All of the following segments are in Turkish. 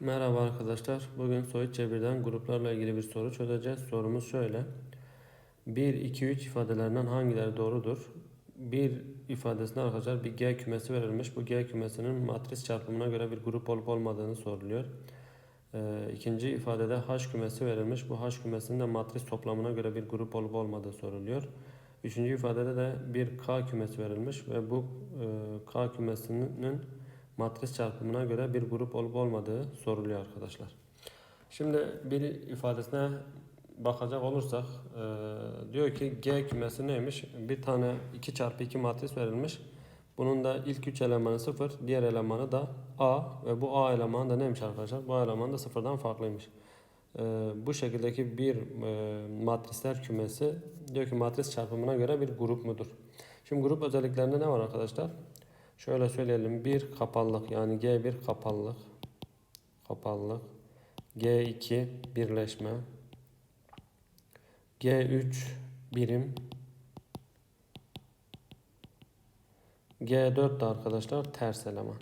Merhaba arkadaşlar. Bugün soyut çevirden gruplarla ilgili bir soru çözeceğiz. Sorumuz şöyle. 1, 2, 3 ifadelerinden hangileri doğrudur? Bir ifadesinde arkadaşlar bir G kümesi verilmiş. Bu G kümesinin matris çarpımına göre bir grup olup olmadığını soruluyor. Ee, ikinci ifadede H kümesi verilmiş. Bu H kümesinin de matris toplamına göre bir grup olup olmadığı soruluyor. Üçüncü ifadede de bir K kümesi verilmiş ve bu e, K kümesinin matris çarpımına göre bir grup olup olmadığı soruluyor arkadaşlar. Şimdi bir ifadesine bakacak olursak e, diyor ki G kümesi neymiş? Bir tane 2 çarpı 2 matris verilmiş. Bunun da ilk 3 elemanı 0, diğer elemanı da A ve bu A elemanı da neymiş arkadaşlar? Bu A elemanı da sıfırdan farklıymış. E, bu şekildeki bir e, matrisler kümesi diyor ki matris çarpımına göre bir grup mudur? Şimdi grup özelliklerinde ne var arkadaşlar? Şöyle söyleyelim. Bir kapalılık yani G1 kapalılık. Kapalılık. G2 birleşme. G3 birim. G4 de arkadaşlar ters eleman.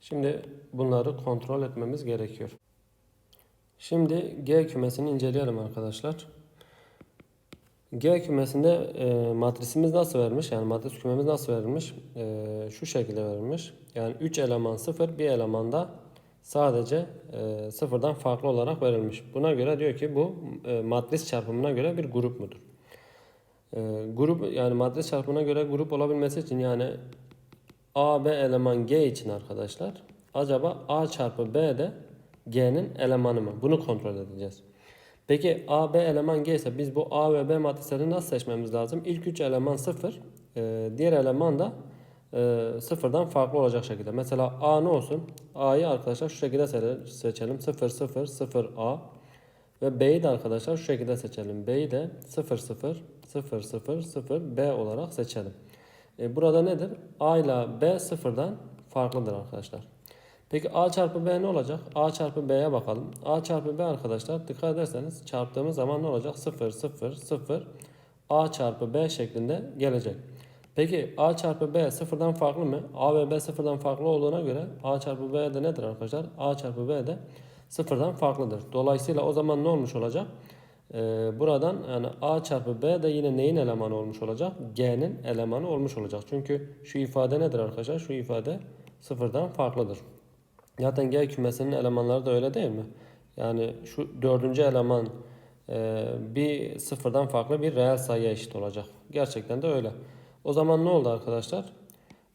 Şimdi bunları kontrol etmemiz gerekiyor. Şimdi G kümesini inceleyelim arkadaşlar. G kümesinde e, matrisimiz nasıl vermiş? Yani matris kümemiz nasıl verilmiş? E, şu şekilde verilmiş. Yani 3 eleman 0, bir eleman da sadece e, sıfırdan farklı olarak verilmiş. Buna göre diyor ki bu e, matris çarpımına göre bir grup mudur? E, grup yani matris çarpımına göre grup olabilmesi için yani A, B eleman G için arkadaşlar acaba A çarpı B de G'nin elemanı mı? Bunu kontrol edeceğiz. Peki A, B eleman G ise biz bu A ve B matrislerini nasıl seçmemiz lazım? İlk 3 eleman 0, e, diğer eleman da e, sıfırdan farklı olacak şekilde. Mesela A ne olsun? A'yı arkadaşlar şu şekilde seçelim. 0, 0, 0 A. Ve B'yi de arkadaşlar şu şekilde seçelim. B'yi de 0, 0, 0, 0, 0 B olarak seçelim. E, burada nedir? A ile B sıfırdan farklıdır arkadaşlar. Peki A çarpı B ne olacak? A çarpı B'ye bakalım. A çarpı B arkadaşlar dikkat ederseniz çarptığımız zaman ne olacak? 0, 0, 0 A çarpı B şeklinde gelecek. Peki A çarpı B sıfırdan farklı mı? A ve B sıfırdan farklı olduğuna göre A çarpı B de nedir arkadaşlar? A çarpı B de sıfırdan farklıdır. Dolayısıyla o zaman ne olmuş olacak? Ee, buradan yani A çarpı B de yine neyin elemanı olmuş olacak? G'nin elemanı olmuş olacak. Çünkü şu ifade nedir arkadaşlar? Şu ifade sıfırdan farklıdır. Zaten G kümesinin elemanları da öyle değil mi? Yani şu dördüncü eleman e, bir sıfırdan farklı bir reel sayıya eşit olacak. Gerçekten de öyle. O zaman ne oldu arkadaşlar?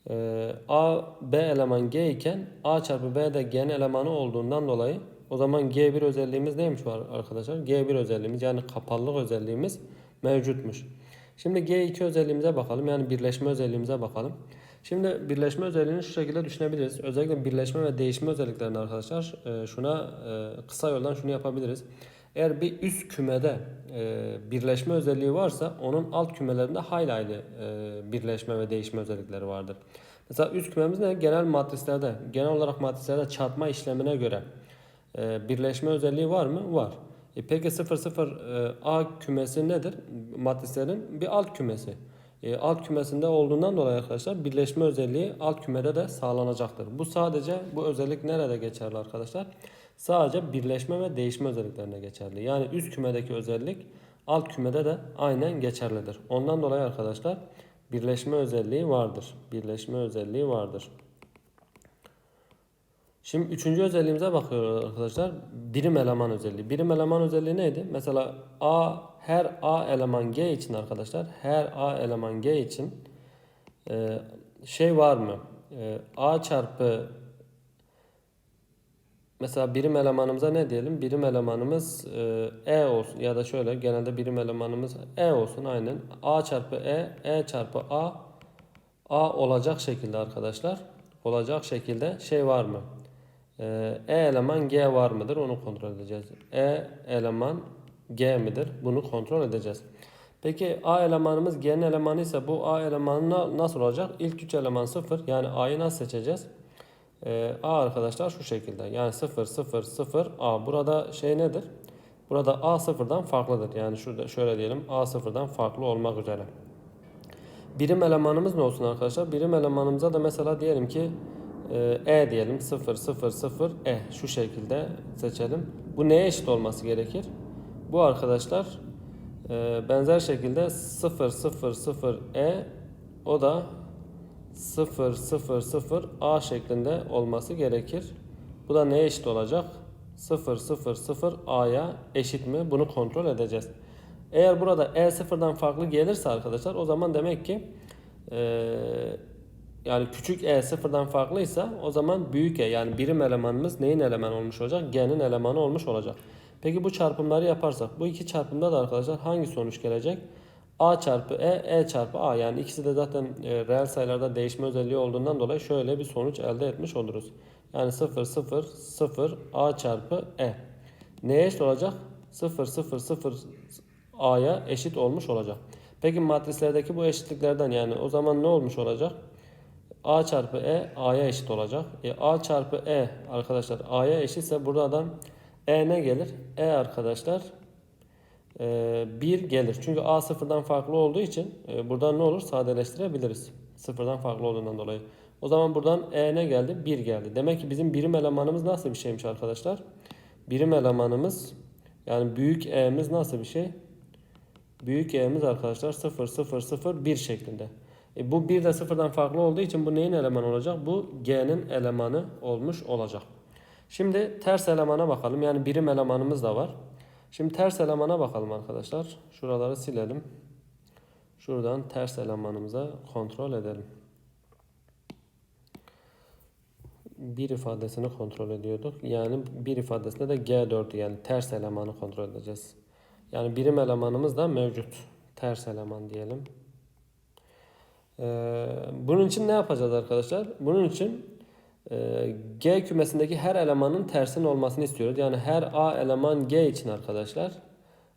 E, A, B eleman G iken A çarpı B de G'nin elemanı olduğundan dolayı o zaman G1 özelliğimiz neymiş var arkadaşlar? G1 özelliğimiz yani kapalılık özelliğimiz mevcutmuş. Şimdi G2 özelliğimize bakalım. Yani birleşme özelliğimize bakalım. Şimdi birleşme özelliğini şu şekilde düşünebiliriz. Özellikle birleşme ve değişme özelliklerinde arkadaşlar e, şuna e, kısa yoldan şunu yapabiliriz. Eğer bir üst kümede e, birleşme özelliği varsa onun alt kümelerinde hayli hayli birleşme ve değişme özellikleri vardır. Mesela üst kümemiz ne? Genel matrislerde, genel olarak matrislerde çarpma işlemine göre birleşme özelliği var mı? Var. E peki 00 A kümesi nedir? Matrislerin bir alt kümesi e, alt kümesinde olduğundan dolayı arkadaşlar birleşme özelliği alt kümede de sağlanacaktır. Bu sadece bu özellik nerede geçerli arkadaşlar? Sadece birleşme ve değişme özelliklerine geçerli. Yani üst kümedeki özellik alt kümede de aynen geçerlidir. Ondan dolayı arkadaşlar birleşme özelliği vardır. Birleşme özelliği vardır. Şimdi üçüncü özelliğimize bakıyoruz arkadaşlar. Birim eleman özelliği. Birim eleman özelliği neydi? Mesela A her A eleman G için arkadaşlar her A eleman G için e, şey var mı? E, A çarpı mesela birim elemanımıza ne diyelim? Birim elemanımız e, E olsun ya da şöyle genelde birim elemanımız E olsun aynen. A çarpı E, E çarpı A A olacak şekilde arkadaşlar. Olacak şekilde şey var mı? E eleman G var mıdır? Onu kontrol edeceğiz. E eleman G midir? Bunu kontrol edeceğiz. Peki A elemanımız G'nin elemanı ise bu A elemanı nasıl olacak? İlk 3 eleman 0. Yani A'yı nasıl seçeceğiz? Ee, A arkadaşlar şu şekilde. Yani 0, 0, 0, A. Burada şey nedir? Burada A sıfırdan farklıdır. Yani şurada şöyle diyelim. A sıfırdan farklı olmak üzere. Birim elemanımız ne olsun arkadaşlar? Birim elemanımıza da mesela diyelim ki Ee, E diyelim 0 0 0 E şu şekilde seçelim. Bu neye eşit olması gerekir? Bu arkadaşlar e, benzer şekilde 0 0 0 E o da 0 0 0 A şeklinde olması gerekir. Bu da neye eşit olacak? 0 0 0 A'ya eşit mi? Bunu kontrol edeceğiz. Eğer burada E sıfırdan farklı gelirse arkadaşlar o zaman demek ki eee yani küçük e sıfırdan farklıysa o zaman büyük e yani birim elemanımız neyin elemanı olmuş olacak? G'nin elemanı olmuş olacak. Peki bu çarpımları yaparsak bu iki çarpımda da arkadaşlar hangi sonuç gelecek? A çarpı E, E çarpı A yani ikisi de zaten e, reel sayılarda değişme özelliği olduğundan dolayı şöyle bir sonuç elde etmiş oluruz. Yani 0 0 0 A çarpı E. Neye eşit olacak? 0 0 0 A'ya eşit olmuş olacak. Peki matrislerdeki bu eşitliklerden yani o zaman ne olmuş olacak? A çarpı E A'ya eşit olacak. E, A çarpı E arkadaşlar A'ya eşitse buradan E ne gelir? E arkadaşlar e, 1 gelir. Çünkü A sıfırdan farklı olduğu için e, buradan ne olur? Sadeleştirebiliriz. Sıfırdan farklı olduğundan dolayı. O zaman buradan E ne geldi? 1 geldi. Demek ki bizim birim elemanımız nasıl bir şeymiş arkadaşlar? Birim elemanımız yani büyük E'miz nasıl bir şey? Büyük E'miz arkadaşlar 0 0 0 1 şeklinde. E bu 1 de sıfırdan farklı olduğu için bu neyin elemanı olacak? Bu G'nin elemanı olmuş olacak. Şimdi ters elemana bakalım. Yani birim elemanımız da var. Şimdi ters elemana bakalım arkadaşlar. Şuraları silelim. Şuradan ters elemanımıza kontrol edelim. Bir ifadesini kontrol ediyorduk. Yani bir ifadesinde de G4 yani ters elemanı kontrol edeceğiz. Yani birim elemanımız da mevcut. Ters eleman diyelim. Ee, bunun için ne yapacağız arkadaşlar? Bunun için G kümesindeki her elemanın tersinin olmasını istiyoruz. Yani her A eleman G için arkadaşlar.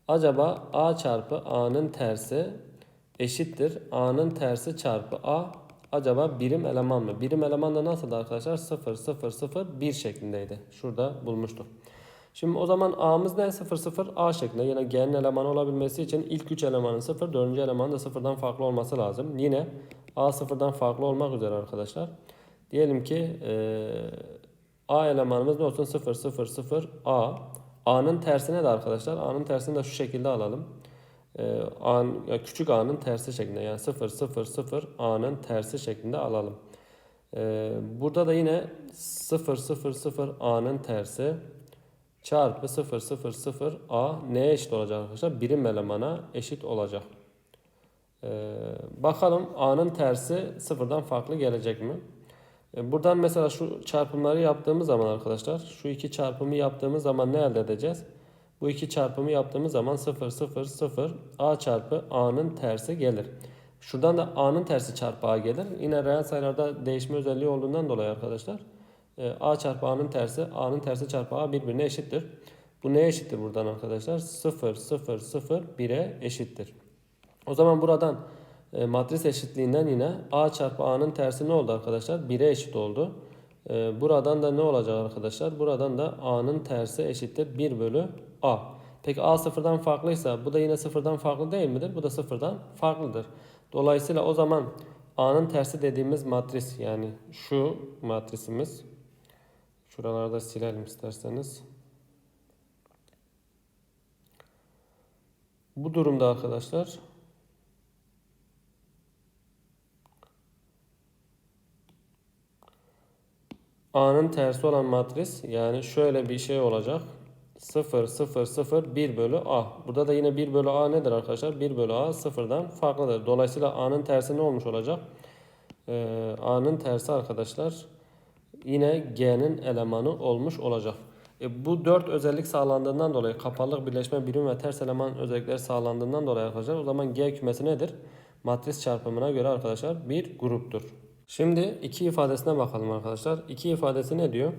Acaba A çarpı A'nın tersi eşittir. A'nın tersi çarpı A. Acaba birim eleman mı? Birim eleman da nasıldı arkadaşlar? 0, 0, 0, 1 şeklindeydi. Şurada bulmuştuk. Şimdi o zaman A'mız ne? 0, 0, A şeklinde. Yine G'nin elemanı olabilmesi için ilk 3 elemanın 0, 4. elemanın da 0'dan farklı olması lazım. Yine A sıfırdan farklı olmak üzere arkadaşlar. Diyelim ki e, A elemanımız ne olsun? 0, 0, 0, A. A'nın tersine de arkadaşlar. A'nın tersini de şu şekilde alalım. E, A, ya küçük A'nın tersi şeklinde. Yani 0, 0, 0 A'nın tersi şeklinde alalım. E, burada da yine 0, 0, 0 A'nın tersi çarpı 0, 0, 0 A neye eşit olacak arkadaşlar? Birim elemana eşit olacak. Ee, bakalım A'nın tersi sıfırdan farklı gelecek mi? Ee, buradan mesela şu çarpımları yaptığımız zaman arkadaşlar şu iki çarpımı yaptığımız zaman ne elde edeceğiz? Bu iki çarpımı yaptığımız zaman 0 0 0 A çarpı A'nın tersi gelir. Şuradan da A'nın tersi çarpı A gelir. Yine reel sayılarda değişme özelliği olduğundan dolayı arkadaşlar e, A çarpı A'nın tersi A'nın tersi çarpı A birbirine eşittir. Bu neye eşittir buradan arkadaşlar? 0 0 0 1'e eşittir. O zaman buradan e, matris eşitliğinden yine A çarpı A'nın tersi ne oldu arkadaşlar? 1'e eşit oldu. E, buradan da ne olacak arkadaşlar? Buradan da A'nın tersi eşittir 1 bölü A. Peki A sıfırdan farklıysa bu da yine sıfırdan farklı değil midir? Bu da sıfırdan farklıdır. Dolayısıyla o zaman A'nın tersi dediğimiz matris yani şu matrisimiz şuralarda silelim isterseniz. Bu durumda arkadaşlar A'nın tersi olan matris yani şöyle bir şey olacak. 0, 0, 0, 1 bölü A. Burada da yine 1 bölü A nedir arkadaşlar? 1 bölü A sıfırdan farklıdır. Dolayısıyla A'nın tersi ne olmuş olacak? Ee, A'nın tersi arkadaşlar yine G'nin elemanı olmuş olacak. E, bu dört özellik sağlandığından dolayı kapalılık, birleşme, birim ve ters eleman özellikleri sağlandığından dolayı arkadaşlar o zaman G kümesi nedir? Matris çarpımına göre arkadaşlar bir gruptur. Şimdi iki ifadesine bakalım arkadaşlar. İki ifadesi ne diyor?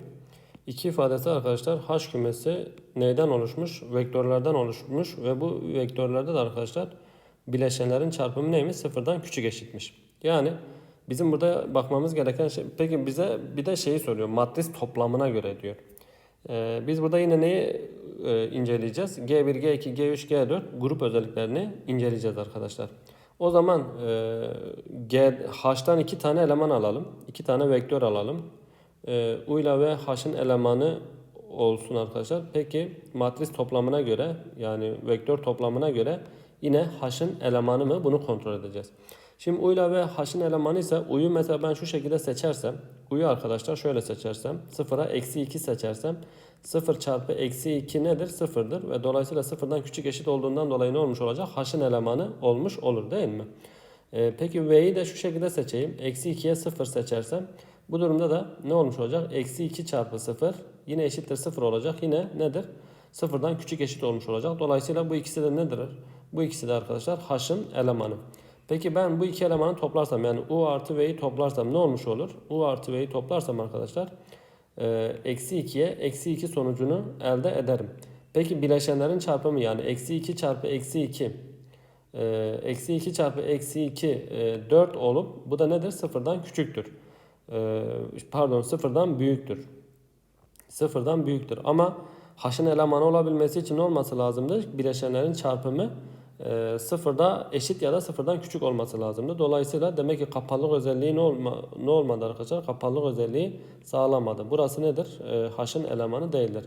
İki ifadesi arkadaşlar H kümesi neyden oluşmuş? Vektörlerden oluşmuş ve bu vektörlerde de arkadaşlar bileşenlerin çarpımı neymiş? Sıfırdan küçük eşitmiş. Yani bizim burada bakmamız gereken şey peki bize bir de şeyi soruyor. Matris toplamına göre diyor. Ee, biz burada yine neyi e, inceleyeceğiz? G1, G2, G3, G4 grup özelliklerini inceleyeceğiz arkadaşlar. O zaman e, G, H'tan iki tane eleman alalım. iki tane vektör alalım. e, U ile V H'ın elemanı olsun arkadaşlar. Peki matris toplamına göre yani vektör toplamına göre yine H'ın elemanı mı bunu kontrol edeceğiz. Şimdi U ile V H'ın elemanı ise U'yu mesela ben şu şekilde seçersem U'yu arkadaşlar şöyle seçersem 0'a eksi 2 seçersem 0 çarpı eksi 2 nedir? 0'dır ve dolayısıyla 0'dan küçük eşit olduğundan dolayı ne olmuş olacak? H'ın elemanı olmuş olur değil mi? Ee, peki V'yi de şu şekilde seçeyim. Eksi 2'ye 0 seçersem bu durumda da ne olmuş olacak? Eksi 2 çarpı 0 yine eşittir 0 olacak. Yine nedir? Sıfırdan küçük eşit olmuş olacak. Dolayısıyla bu ikisi de nedir? Bu ikisi de arkadaşlar H'ın elemanı. Peki ben bu iki elemanı toplarsam yani U artı V'yi toplarsam ne olmuş olur? U artı V'yi toplarsam arkadaşlar e, eksi 2'ye eksi 2 sonucunu elde ederim. Peki bileşenlerin çarpımı yani eksi 2 çarpı eksi 2 e, eksi 2 çarpı eksi 2 e, 4 olup bu da nedir? Sıfırdan küçüktür. E, pardon sıfırdan büyüktür. Sıfırdan büyüktür. Ama H'ın elemanı olabilmesi için olması lazımdır? Bileşenlerin çarpımı e, sıfırda eşit ya da sıfırdan küçük olması lazımdı. Dolayısıyla demek ki kapalılık özelliği ne, olma, ne olmadı arkadaşlar? Kapalılık özelliği sağlamadı. Burası nedir? E, H'ın elemanı değildir.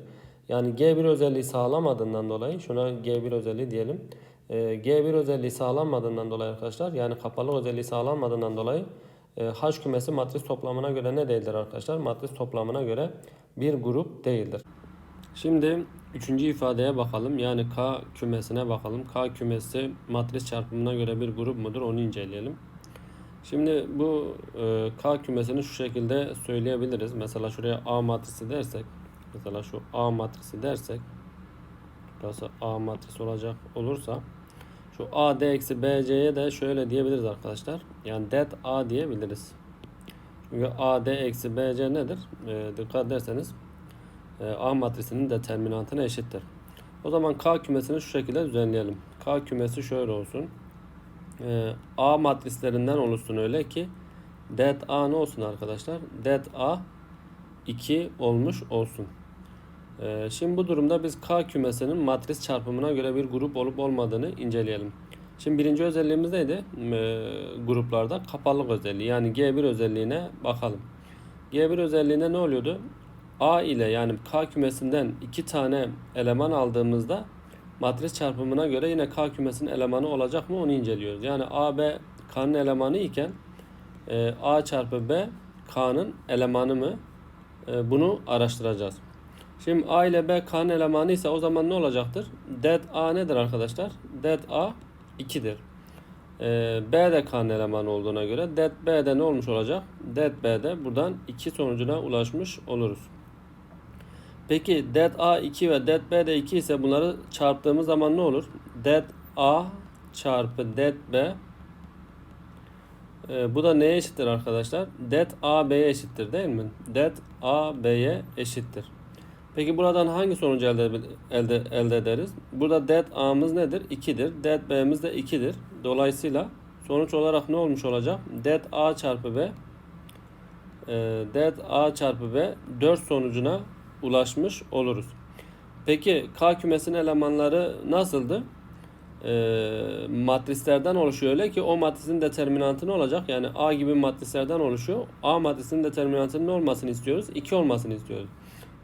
Yani G1 özelliği sağlamadığından dolayı şuna G1 özelliği diyelim. E, G1 özelliği sağlanmadığından dolayı arkadaşlar yani kapalılık özelliği sağlanmadığından dolayı e, H kümesi matris toplamına göre ne değildir arkadaşlar? Matris toplamına göre bir grup değildir. Şimdi üçüncü ifadeye bakalım. Yani K kümesine bakalım. K kümesi matris çarpımına göre bir grup mudur? Onu inceleyelim. Şimdi bu e, K kümesini şu şekilde söyleyebiliriz. Mesela şuraya A matrisi dersek. Mesela şu A matrisi dersek. Burası A matrisi olacak olursa. Şu A D eksi B C'ye de şöyle diyebiliriz arkadaşlar. Yani det A diyebiliriz. Çünkü A D eksi B C nedir? E, dikkat ederseniz A matrisinin determinantına eşittir. O zaman K kümesini şu şekilde düzenleyelim. K kümesi şöyle olsun. E, A matrislerinden oluşsun öyle ki det A ne olsun arkadaşlar? Det A 2 olmuş olsun. E, şimdi bu durumda biz K kümesinin matris çarpımına göre bir grup olup olmadığını inceleyelim. Şimdi birinci özelliğimiz neydi? E, gruplarda kapalılık özelliği yani G1 özelliğine bakalım. G1 özelliğinde ne oluyordu? A ile yani K kümesinden iki tane eleman aldığımızda matris çarpımına göre yine K kümesinin elemanı olacak mı onu inceliyoruz. Yani A, B K'nın elemanı iken e, A çarpı B K'nın elemanı mı? E, bunu araştıracağız. Şimdi A ile B K'nın elemanı ise o zaman ne olacaktır? Det A nedir arkadaşlar? Det A 2'dir. E, B de K'nın elemanı olduğuna göre det B de ne olmuş olacak? Det B de buradan 2 sonucuna ulaşmış oluruz. Peki det A 2 ve det B de 2 ise bunları çarptığımız zaman ne olur? Det A çarpı det B e, bu da neye eşittir arkadaşlar? Det A B'ye eşittir değil mi? Det A B'ye eşittir. Peki buradan hangi sonucu elde, elde, elde ederiz? Burada det A'mız nedir? 2'dir. Det B'miz de 2'dir. Dolayısıyla sonuç olarak ne olmuş olacak? Det A çarpı B e, det A çarpı B 4 sonucuna ulaşmış oluruz. Peki K kümesinin elemanları nasıldı? E, matrislerden oluşuyor öyle ki o matrisin determinantı ne olacak? Yani A gibi matrislerden oluşuyor. A matrisinin determinantının ne olmasını istiyoruz? 2 olmasını istiyoruz.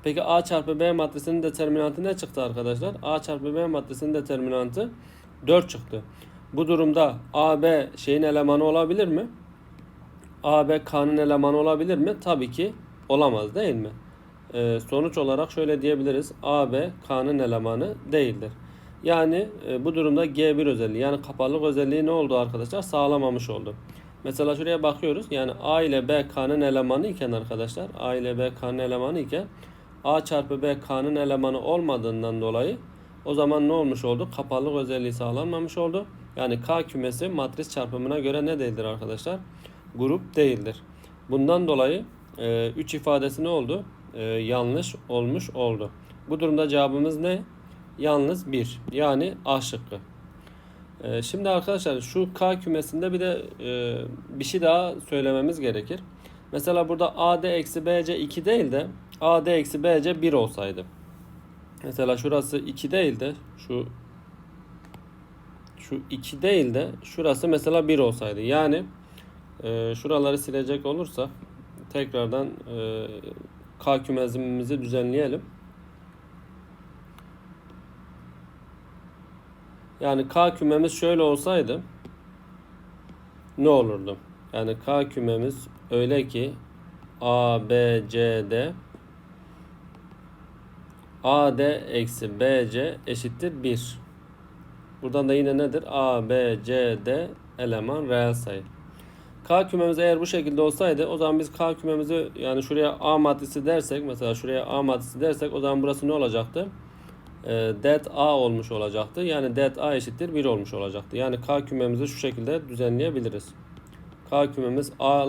Peki A çarpı B matrisinin determinantı ne çıktı arkadaşlar? A çarpı B matrisinin determinantı 4 çıktı. Bu durumda A, B şeyin elemanı olabilir mi? A, B, K'nın elemanı olabilir mi? Tabii ki olamaz değil mi? Ee, sonuç olarak şöyle diyebiliriz. A, B, K'nın elemanı değildir. Yani e, bu durumda G1 özelliği yani kapalılık özelliği ne oldu arkadaşlar? Sağlamamış oldu. Mesela şuraya bakıyoruz. Yani A ile B K'nın elemanı iken arkadaşlar A ile B K'nın elemanı iken A çarpı B K'nın elemanı olmadığından dolayı o zaman ne olmuş oldu? Kapalılık özelliği sağlanmamış oldu. Yani K kümesi matris çarpımına göre ne değildir arkadaşlar? Grup değildir. Bundan dolayı 3 e, ifadesi ne oldu? E, yanlış olmuş oldu. Bu durumda cevabımız ne? Yalnız 1. Yani A şıkkı. E, şimdi arkadaşlar şu K kümesinde bir de e, bir şey daha söylememiz gerekir. Mesela burada AD eksi BC 2 değil de AD eksi BC 1 olsaydı. Mesela şurası 2 değil de şu şu 2 değil de şurası mesela 1 olsaydı. Yani e, şuraları silecek olursa tekrardan e, K kümesimizi düzenleyelim. Yani K kümemiz şöyle olsaydı ne olurdu? Yani K kümemiz öyle ki A, B, C, D AD eksi BC eşittir 1. Buradan da yine nedir? A, B, C, D eleman reel sayı. K kümemiz eğer bu şekilde olsaydı o zaman biz K kümemizi yani şuraya A maddesi dersek mesela şuraya A maddesi dersek o zaman burası ne olacaktı? E, det A olmuş olacaktı. Yani det A eşittir 1 olmuş olacaktı. Yani K kümemizi şu şekilde düzenleyebiliriz. K kümemiz A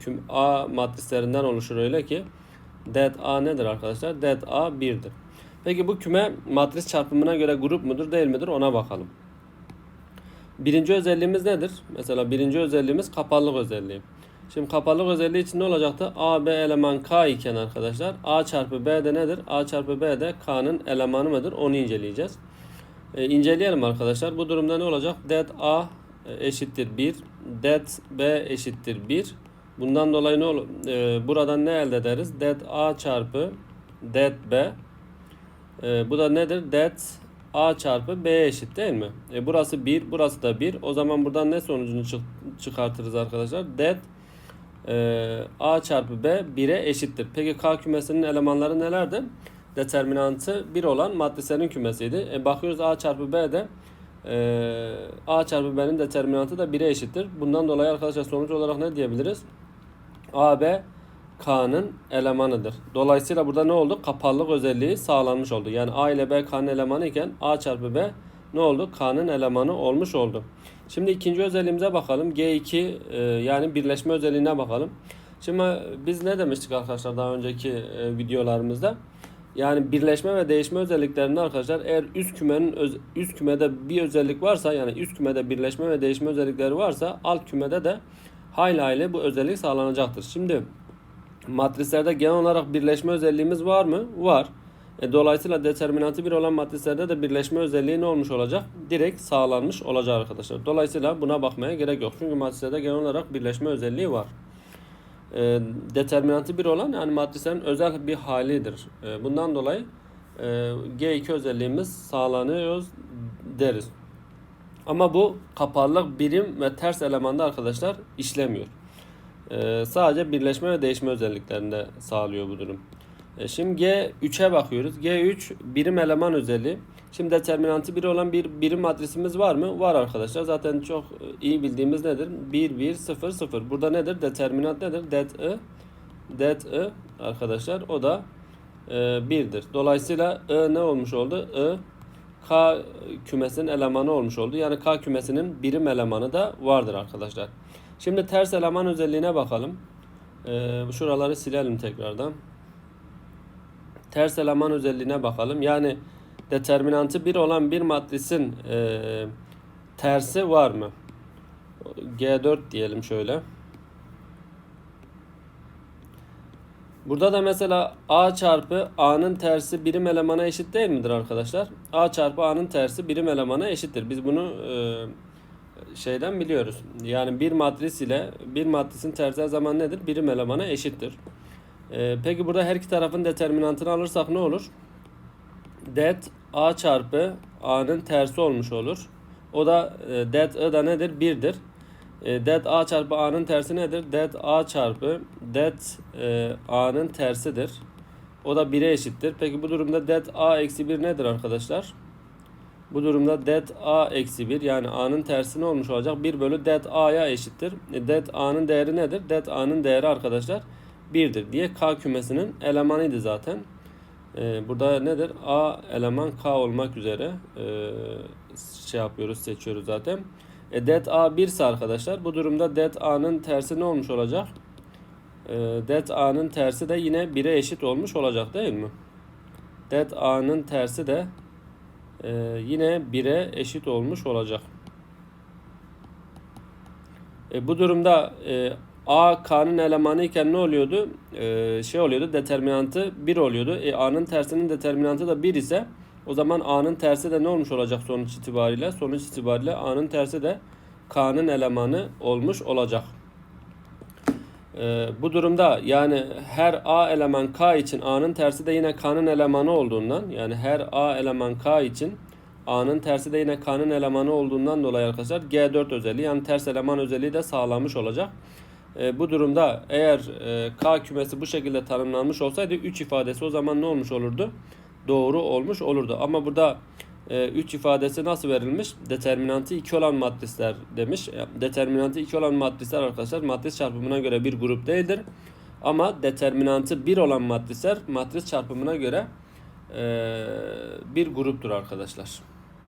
küm, A matrislerinden oluşur öyle ki det A nedir arkadaşlar? Det A 1'dir. Peki bu küme matris çarpımına göre grup mudur değil midir ona bakalım. Birinci özelliğimiz nedir? Mesela birinci özelliğimiz kapalılık özelliği. Şimdi kapalılık özelliği için ne olacaktı? A, B eleman K iken arkadaşlar A çarpı B de nedir? A çarpı B de K'nın elemanı mıdır? Onu inceleyeceğiz. E, inceleyelim arkadaşlar. Bu durumda ne olacak? Det A eşittir 1. Det B eşittir 1. Bundan dolayı ne olur? E, buradan ne elde ederiz? Det A çarpı det B. E, bu da nedir? Det A çarpı B eşit değil mi? E, burası 1, burası da 1. O zaman buradan ne sonucunu çık çıkartırız arkadaşlar? Det e, A çarpı B 1'e eşittir. Peki K kümesinin elemanları nelerdi? Determinantı 1 olan matrislerin kümesiydi. E, bakıyoruz A çarpı B de e, A çarpı B'nin determinantı da 1'e eşittir. Bundan dolayı arkadaşlar sonuç olarak ne diyebiliriz? AB K'nın elemanıdır. Dolayısıyla burada ne oldu? Kapalılık özelliği sağlanmış oldu. Yani A ile B K'nın elemanı iken A çarpı B ne oldu? K'nın elemanı olmuş oldu. Şimdi ikinci özelliğimize bakalım. G2 e, yani birleşme özelliğine bakalım. Şimdi biz ne demiştik arkadaşlar daha önceki e, videolarımızda? Yani birleşme ve değişme özelliklerinde arkadaşlar eğer üst kümenin öz, üst kümede bir özellik varsa yani üst kümede birleşme ve değişme özellikleri varsa alt kümede de hayli hayli bu özellik sağlanacaktır. Şimdi matrislerde genel olarak birleşme özelliğimiz var mı? Var. E, dolayısıyla determinantı bir olan matrislerde de birleşme özelliği ne olmuş olacak? Direkt sağlanmış olacak arkadaşlar. Dolayısıyla buna bakmaya gerek yok. Çünkü matrislerde genel olarak birleşme özelliği var. E, determinantı bir olan yani matrislerin özel bir halidir. E, bundan dolayı e, G2 özelliğimiz sağlanıyor deriz. Ama bu kapalılık birim ve ters elemanda arkadaşlar işlemiyor. Ee, sadece birleşme ve değişme özelliklerinde sağlıyor bu durum. Ee, şimdi G3'e bakıyoruz. G3 birim eleman özelliği. Şimdi determinantı 1 olan bir birim matrisimiz var mı? Var arkadaşlar. Zaten çok iyi bildiğimiz nedir? 1, 1, 0, 0. Burada nedir? Determinant nedir? Det I. Det I arkadaşlar. O da e, 1'dir. Dolayısıyla I ne olmuş oldu? I K kümesinin elemanı olmuş oldu. Yani K kümesinin birim elemanı da vardır arkadaşlar. Şimdi ters eleman özelliğine bakalım. Ee, şuraları silelim tekrardan. Ters eleman özelliğine bakalım. Yani determinantı 1 olan bir matrisin e, tersi var mı? G4 diyelim şöyle. Burada da mesela A çarpı A'nın tersi birim elemana eşit değil midir arkadaşlar? A çarpı A'nın tersi birim elemana eşittir. Biz bunu e, şeyden biliyoruz. Yani bir matris ile bir matrisin tersi her zaman nedir? Birim elemana eşittir. Ee, peki burada her iki tarafın determinantını alırsak ne olur? Det A çarpı A'nın tersi olmuş olur. O da e, det I da nedir? 1'dir. E, det A çarpı A'nın tersi nedir? Det A çarpı det e, A'nın tersidir. O da 1'e eşittir. Peki bu durumda det A eksi 1 nedir arkadaşlar? Bu durumda det a eksi 1 yani a'nın tersi ne olmuş olacak? 1 bölü det a'ya eşittir. E, det a'nın değeri nedir? Det a'nın değeri arkadaşlar 1'dir diye k kümesinin elemanıydı zaten. Ee, burada nedir? A eleman K olmak üzere e, şey yapıyoruz, seçiyoruz zaten. E, det A 1 ise arkadaşlar bu durumda det A'nın tersi ne olmuş olacak? E, det A'nın tersi de yine 1'e eşit olmuş olacak değil mi? Det A'nın tersi de e, yine 1'e eşit olmuş olacak. E, bu durumda e, A K'nın elemanı iken ne oluyordu? E, şey oluyordu determinantı 1 oluyordu. E, A'nın tersinin determinantı da 1 ise o zaman A'nın tersi de ne olmuş olacak sonuç itibariyle? Sonuç itibariyle A'nın tersi de K'nın elemanı olmuş olacak. Ee, bu durumda yani her A eleman K için A'nın tersi de yine K'nın elemanı olduğundan yani her A eleman K için A'nın tersi de yine K'nın elemanı olduğundan dolayı arkadaşlar G4 özelliği yani ters eleman özelliği de sağlanmış olacak. Ee, bu durumda eğer e, K kümesi bu şekilde tanımlanmış olsaydı 3 ifadesi o zaman ne olmuş olurdu? Doğru olmuş olurdu. Ama burada 3 ifadesi nasıl verilmiş? Determinantı 2 olan matrisler demiş. Determinantı 2 olan matrisler arkadaşlar matris çarpımına göre bir grup değildir. Ama determinantı 1 olan matrisler matris çarpımına göre e, bir gruptur arkadaşlar.